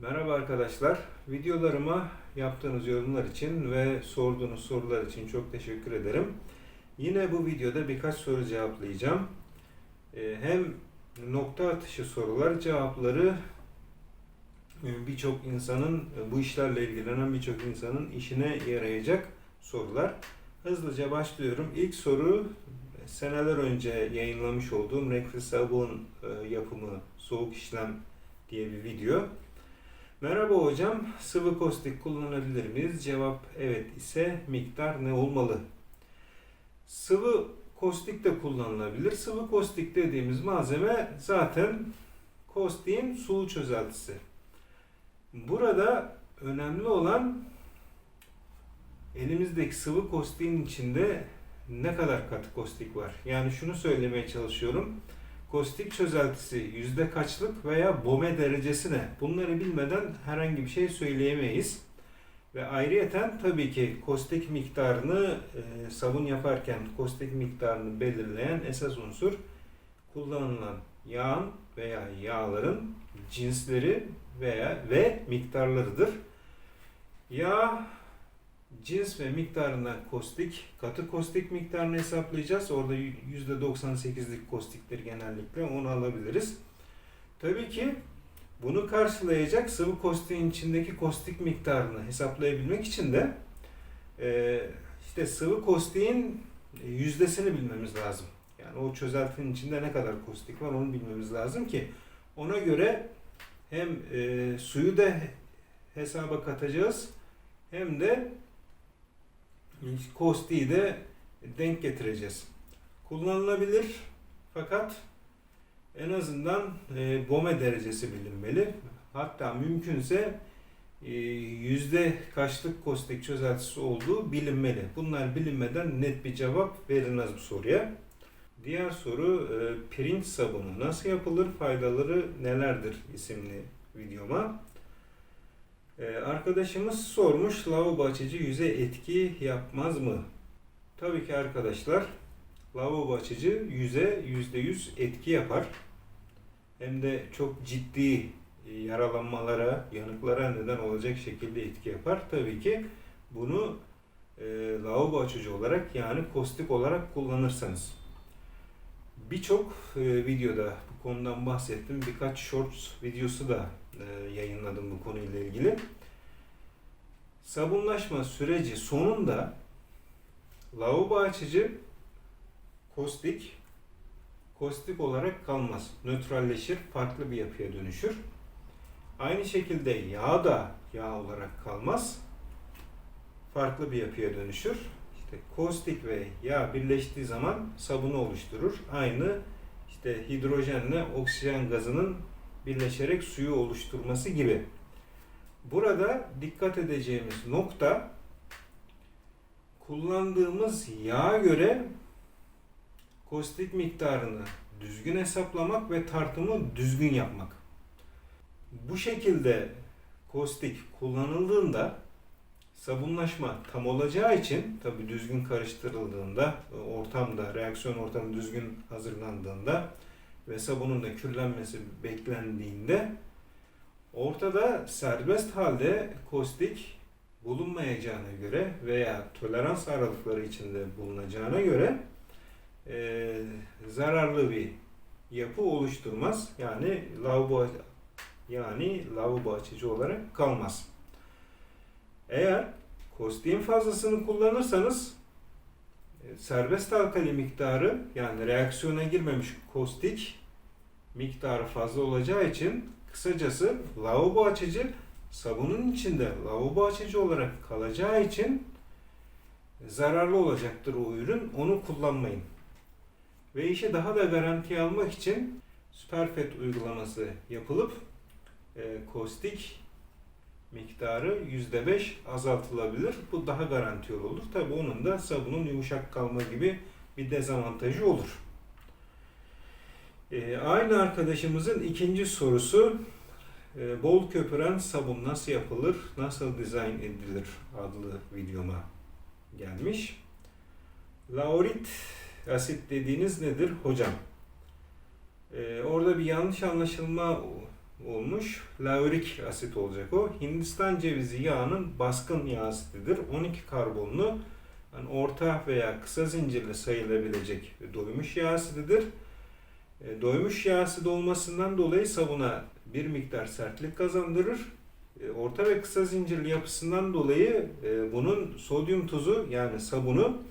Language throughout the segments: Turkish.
Merhaba arkadaşlar. Videolarıma yaptığınız yorumlar için ve sorduğunuz sorular için çok teşekkür ederim. Yine bu videoda birkaç soru cevaplayacağım. Ee, Hem nokta atışı sorular cevapları e, birçok insanın e, bu işlerle ilgilenen birçok insanın işine yarayacak sorular. Hızlıca başlıyorum. İlk soru seneler önce yayınlamış olduğum renkli sabun e, yapımı soğuk işlem diye bir video. Merhaba hocam, sıvı kostik kullanabilir miyiz? Cevap evet ise miktar ne olmalı? Sıvı kostik de kullanılabilir. Sıvı kostik dediğimiz malzeme zaten kostiğin sulu çözeltisi. Burada önemli olan elimizdeki sıvı kostiğin içinde ne kadar katı kostik var. Yani şunu söylemeye çalışıyorum. Kostik çözeltisi yüzde kaçlık veya bome derecesi ne? Bunları bilmeden herhangi bir şey söyleyemeyiz. Ve ayrıyeten tabii ki kostik miktarını e, sabun yaparken kostik miktarını belirleyen esas unsur kullanılan yağın veya yağların cinsleri veya ve miktarlarıdır. Yağ cins ve miktarından kostik, katı kostik miktarını hesaplayacağız. Orada %98'lik kostiktir genellikle onu alabiliriz. Tabii ki bunu karşılayacak sıvı kostiğin içindeki kostik miktarını hesaplayabilmek için de e, işte sıvı kostiğin yüzdesini bilmemiz lazım. Yani o çözeltinin içinde ne kadar kostik var onu bilmemiz lazım ki ona göre hem e, suyu da hesaba katacağız hem de kostiği de denk getireceğiz. Kullanılabilir fakat en azından e, bome derecesi bilinmeli. Hatta mümkünse e, yüzde kaçlık kostik çözeltisi olduğu bilinmeli. Bunlar bilinmeden net bir cevap verilmez bu soruya. Diğer soru e, pirinç sabunu nasıl yapılır, faydaları nelerdir isimli videoma. Ee, arkadaşımız sormuş lavabo açıcı yüze etki yapmaz mı? Tabii ki arkadaşlar lavabo açıcı yüze %100 etki yapar. Hem de çok ciddi yaralanmalara, yanıklara neden olacak şekilde etki yapar. Tabii ki bunu e, lavabo açıcı olarak yani kostik olarak kullanırsanız. Birçok e, videoda bu konudan bahsettim. Birkaç shorts videosu da e, yayınladım bu konuyla ilgili. Sabunlaşma süreci sonunda lavabo açıcı kostik kostik olarak kalmaz. Nötralleşir, farklı bir yapıya dönüşür. Aynı şekilde yağ da yağ olarak kalmaz. Farklı bir yapıya dönüşür. İşte kostik ve yağ birleştiği zaman sabunu oluşturur. Aynı işte hidrojenle oksijen gazının birleşerek suyu oluşturması gibi. Burada dikkat edeceğimiz nokta kullandığımız yağa göre kostik miktarını düzgün hesaplamak ve tartımı düzgün yapmak. Bu şekilde kostik kullanıldığında sabunlaşma tam olacağı için tabi düzgün karıştırıldığında ortamda reaksiyon ortamı düzgün hazırlandığında ve sabunun da kürlenmesi beklendiğinde ortada serbest halde kostik bulunmayacağına göre veya tolerans aralıkları içinde bulunacağına göre e, zararlı bir yapı oluşturmaz. Yani lavabo yani lavabo açıcı olarak kalmaz. Eğer kostiğin fazlasını kullanırsanız serbest alkali miktarı yani reaksiyona girmemiş kostik miktarı fazla olacağı için kısacası lavabo açıcı sabunun içinde lavabo açıcı olarak kalacağı için zararlı olacaktır o ürün. Onu kullanmayın. Ve işi daha da garantiye almak için Superfet uygulaması yapılıp e, kostik miktarı %5 azaltılabilir. Bu daha garantili olur. Tabi onun da sabunun yumuşak kalma gibi bir dezavantajı olur. Ee, aynı arkadaşımızın ikinci sorusu e, bol köpüren sabun nasıl yapılır, nasıl dizayn edilir adlı videoma gelmiş. Laurit asit dediğiniz nedir hocam? Ee, orada bir yanlış anlaşılma olmuş. Laurik asit olacak o. Hindistan cevizi yağının baskın yağ asitidir. 12 karbonlu yani orta veya kısa zincirli sayılabilecek doymuş yağ asitidir. E, Doymuş yağ asidi olmasından dolayı sabuna bir miktar sertlik kazandırır. E, Orta ve kısa zincirli yapısından dolayı e, bunun sodyum tuzu yani sabunu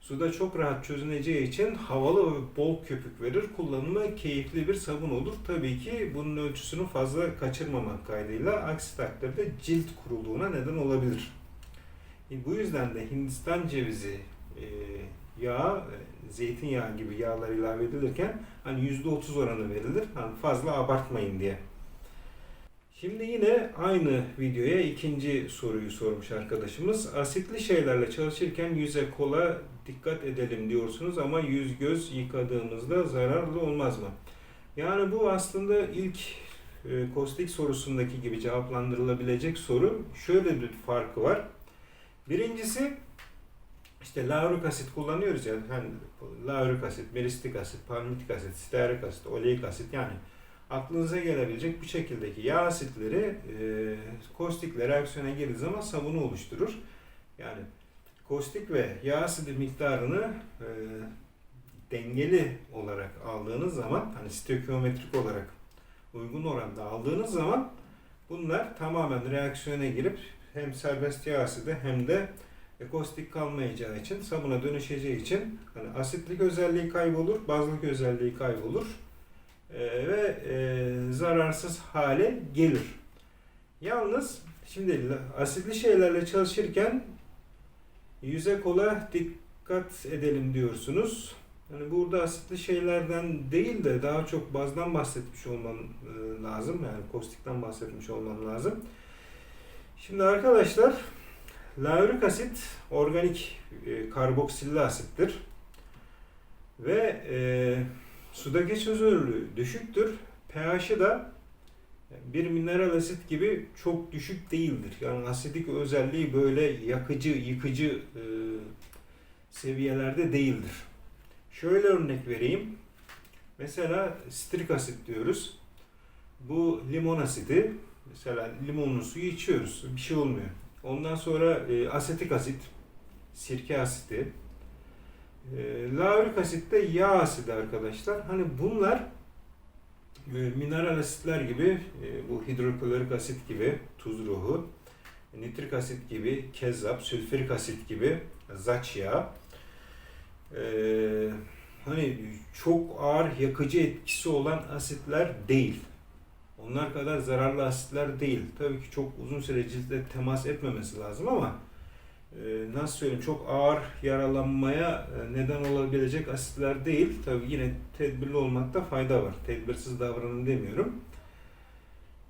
suda çok rahat çözüneceği için havalı ve bol köpük verir. Kullanımı keyifli bir sabun olur. Tabii ki bunun ölçüsünü fazla kaçırmamak kaydıyla aksi takdirde cilt kuruluğuna neden olabilir. E, Bu yüzden de Hindistan cevizi e, yağı, e, zeytinyağı gibi yağlar ilave edilirken hani %30 oranı verilir. Hani fazla abartmayın diye. Şimdi yine aynı videoya ikinci soruyu sormuş arkadaşımız. Asitli şeylerle çalışırken yüze kola dikkat edelim diyorsunuz ama yüz göz yıkadığımızda zararlı olmaz mı? Yani bu aslında ilk e, kostik sorusundaki gibi cevaplandırılabilecek soru. Şöyle bir farkı var. Birincisi işte laurik asit kullanıyoruz ya. Hani laurik asit, meristik asit, palmitik asit, stearik asit, oleik asit yani aklınıza gelebilecek bir şekildeki yağ asitleri e, kostikle reaksiyona girdiği zaman sabunu oluşturur. Yani kostik ve yağ asidi miktarını e, dengeli olarak aldığınız zaman hani stoikiyometrik olarak uygun oranda aldığınız zaman bunlar tamamen reaksiyona girip hem serbest yağ asidi hem de e, kostik kalmayacağı için sabuna dönüşeceği için hani asitlik özelliği kaybolur, bazlık özelliği kaybolur ve e, zararsız hale gelir. Yalnız şimdi asitli şeylerle çalışırken yüze kola dikkat edelim diyorsunuz. Yani burada asitli şeylerden değil de daha çok bazdan bahsetmiş olmam e, lazım. Yani kostikten bahsetmiş olmam lazım. Şimdi arkadaşlar laurik asit organik e, karboksilli asittir. Ve sudaki çözünürlüğü düşüktür. pH'i da bir mineral asit gibi çok düşük değildir. Yani asidik özelliği böyle yakıcı, yıkıcı e, seviyelerde değildir. Şöyle örnek vereyim. Mesela strik asit diyoruz. Bu limon asidi. Mesela limonlu suyu içiyoruz. Bir şey olmuyor. Ondan sonra e, asetik asit, sirke asidi. E, asit de yağ asidi arkadaşlar. Hani bunlar e, mineral asitler gibi, e, bu hidroklorik asit gibi, tuz ruhu, nitrik asit gibi, kezzap, sülfürik asit gibi, zaç yağı. Ee, hani çok ağır yakıcı etkisi olan asitler değil. Onlar kadar zararlı asitler değil. Tabii ki çok uzun süre ciltle temas etmemesi lazım ama nasıl söyleyeyim çok ağır yaralanmaya e, neden olabilecek asitler değil. Tabii yine tedbirli olmakta fayda var. Tedbirsiz davranın demiyorum.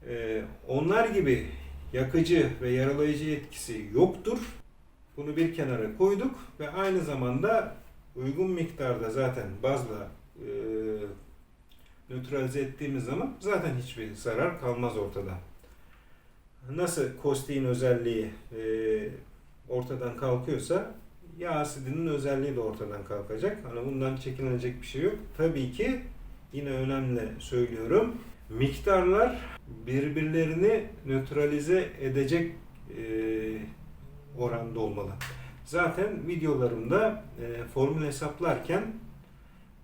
E, onlar gibi yakıcı ve yaralayıcı etkisi yoktur. Bunu bir kenara koyduk ve aynı zamanda uygun miktarda zaten bazla e, nötralize ettiğimiz zaman zaten hiçbir zarar kalmaz ortada. Nasıl kostiğin özelliği e, ortadan kalkıyorsa yağ asidinin özelliği de ortadan kalkacak. Hani bundan çekinecek bir şey yok. Tabii ki yine önemli söylüyorum. Miktarlar birbirlerini nötralize edecek e, oranda olmalı. Zaten videolarımda e, formül hesaplarken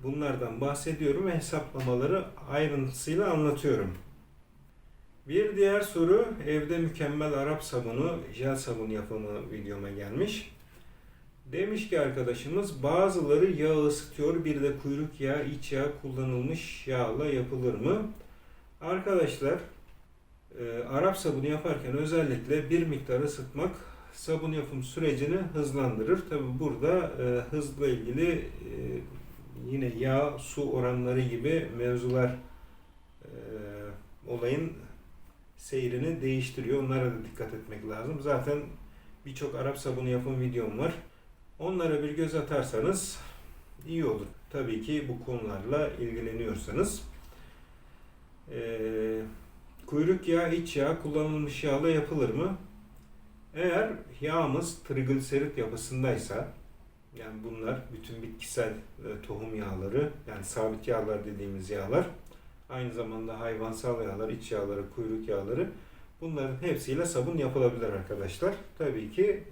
bunlardan bahsediyorum ve hesaplamaları ayrıntısıyla anlatıyorum. Bir diğer soru evde mükemmel Arap sabunu, jel sabun yapımı videoma gelmiş. Demiş ki arkadaşımız bazıları yağ ısıtıyor bir de kuyruk yağı iç yağ kullanılmış yağla yapılır mı? Arkadaşlar e, Arap sabunu yaparken özellikle bir miktar ısıtmak sabun yapım sürecini hızlandırır. Tabi burada e, hızla ilgili e, yine yağ su oranları gibi mevzular e, olayın seyrini değiştiriyor. Onlara da dikkat etmek lazım. Zaten birçok Arap sabunu yapım videom var. Onlara bir göz atarsanız iyi olur. Tabii ki bu konularla ilgileniyorsanız. Ee, kuyruk yağı, iç yağ kullanılmış yağla yapılır mı? Eğer yağımız trigliserit yapısındaysa yani bunlar bütün bitkisel e, tohum yağları yani sabit yağlar dediğimiz yağlar Aynı zamanda hayvansal yağlar, iç yağları, kuyruk yağları bunların hepsiyle sabun yapılabilir arkadaşlar. Tabii ki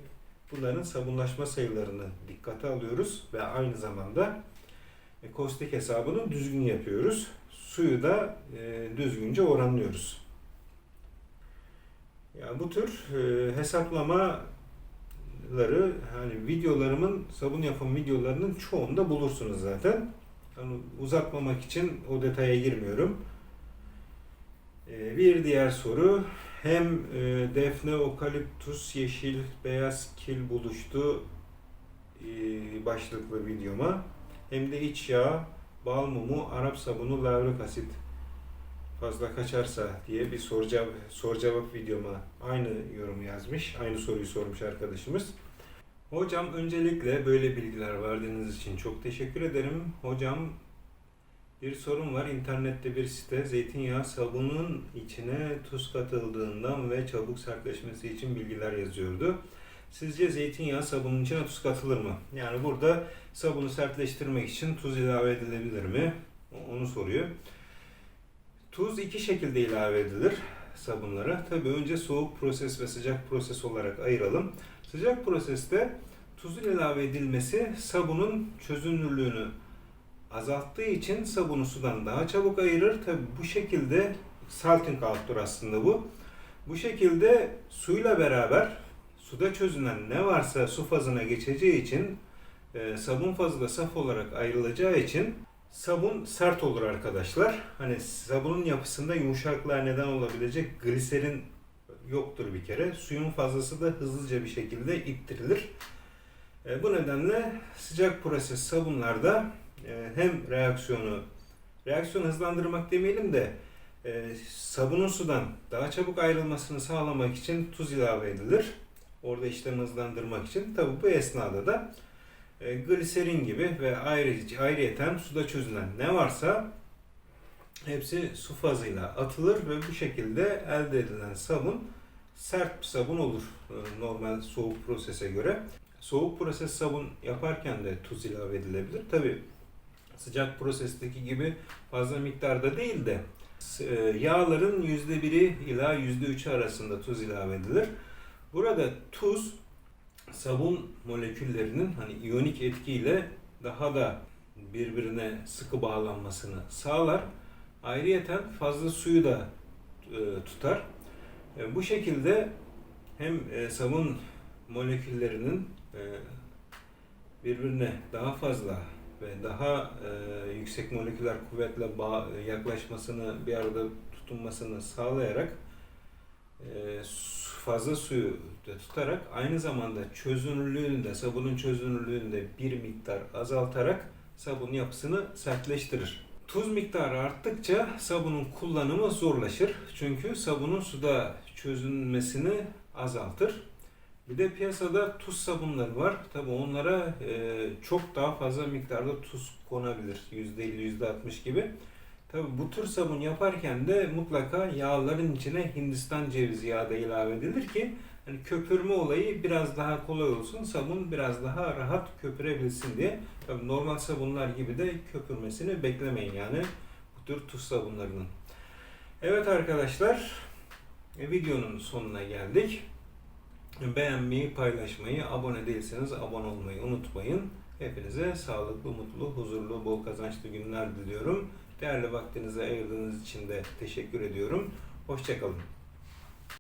bunların sabunlaşma sayılarını dikkate alıyoruz ve aynı zamanda e, kostik hesabını düzgün yapıyoruz. Suyu da e, düzgünce oranlıyoruz. Yani bu tür e, hesaplamaları hani videolarımın sabun yapım videolarının çoğunda bulursunuz zaten. Yani uzatmamak için o detaya girmiyorum. E, bir diğer soru hem e, defne, okaliptus, yeşil, beyaz kil buluştu e, başlıklı videoma hem de iç yağ, bal mumu, Arap sabunu, lavrik asit fazla kaçarsa diye bir soru cevap, soru cevap videoma aynı yorumu yazmış. Aynı soruyu sormuş arkadaşımız. Hocam öncelikle böyle bilgiler verdiğiniz için çok teşekkür ederim. Hocam bir sorun var. İnternette bir site zeytinyağı sabunun içine tuz katıldığından ve çabuk sertleşmesi için bilgiler yazıyordu. Sizce zeytinyağı sabunun içine tuz katılır mı? Yani burada sabunu sertleştirmek için tuz ilave edilebilir mi? Onu soruyor. Tuz iki şekilde ilave edilir sabunlara. Tabi önce soğuk proses ve sıcak proses olarak ayıralım. Sıcak proseste tuzun ilave edilmesi sabunun çözünürlüğünü azalttığı için sabunu sudan daha çabuk ayırır. Tabi bu şekilde salting out'tur aslında bu. Bu şekilde suyla beraber suda çözünen ne varsa su fazına geçeceği için e, sabun fazı da saf olarak ayrılacağı için sabun sert olur arkadaşlar. Hani sabunun yapısında yumuşaklığa neden olabilecek gliserin yoktur bir kere. Suyun fazlası da hızlıca bir şekilde ittirilir. E, bu nedenle sıcak proses sabunlarda e, hem reaksiyonu reaksiyonu hızlandırmak demeyelim de e, sabunun sudan daha çabuk ayrılmasını sağlamak için tuz ilave edilir. Orada işlemi hızlandırmak için. Tabi bu esnada da e, gliserin gibi ve ayrıca ayrıyeten suda çözülen ne varsa hepsi su fazıyla atılır ve bu şekilde elde edilen sabun sert bir sabun olur e, normal soğuk prosese göre. Soğuk proses sabun yaparken de tuz ilave edilebilir. Tabi sıcak prosesteki gibi fazla miktarda değil de e, yağların %1'i ila %3'ü arasında tuz ilave edilir. Burada tuz sabun moleküllerinin hani iyonik etkiyle daha da birbirine sıkı bağlanmasını sağlar. Ayrıyeten fazla suyu da e, tutar. E, bu şekilde hem e, sabun moleküllerinin e, birbirine daha fazla ve daha e, yüksek moleküler kuvvetle bağ, yaklaşmasını bir arada tutunmasını sağlayarak e, fazla suyu da tutarak aynı zamanda çözünürlüğünü de sabunun çözünürlüğünü de bir miktar azaltarak sabun yapısını sertleştirir. Tuz miktarı arttıkça sabunun kullanımı zorlaşır. Çünkü sabunun suda çözünmesini azaltır. Bir de piyasada tuz sabunları var. Tabi onlara e, çok daha fazla miktarda tuz konabilir. %50, %60 gibi. Tabi bu tür sabun yaparken de mutlaka yağların içine Hindistan cevizi yağı da ilave edilir ki hani köpürme olayı biraz daha kolay olsun. Sabun biraz daha rahat köpürebilsin diye. Tabi normal sabunlar gibi de köpürmesini beklemeyin yani bu tür tuz sabunlarının. Evet arkadaşlar e, videonun sonuna geldik. Beğenmeyi, paylaşmayı, abone değilseniz abone olmayı unutmayın. Hepinize sağlıklı, mutlu, huzurlu, bol kazançlı günler diliyorum. Değerli vaktinizi ayırdığınız için de teşekkür ediyorum. Hoşçakalın.